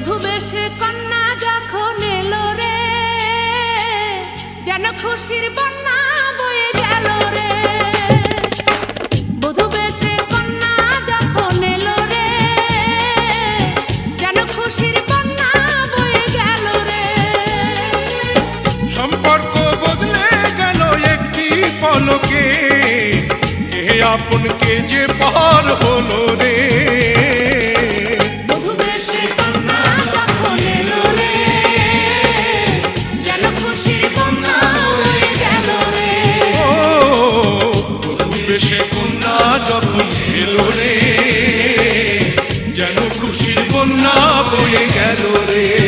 বধু বেশে কন্যা যখন এলো রে, যেন খুশির বন্যা বয়ে গেল রে। বধু বেশে কন্যা যখন এলো রে, যেন খুশির বন্যা বয়ে গেল রে। সম্পর্ক বদলে গেল একটি পলকে, কে আপন কে যে পার হলো রে? বয়ে গেল রে।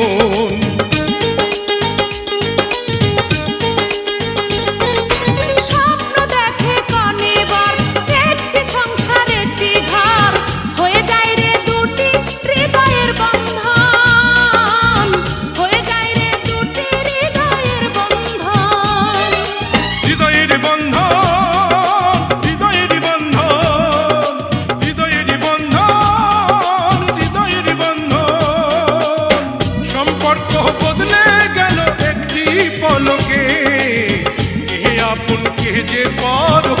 যে পর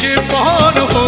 যে পর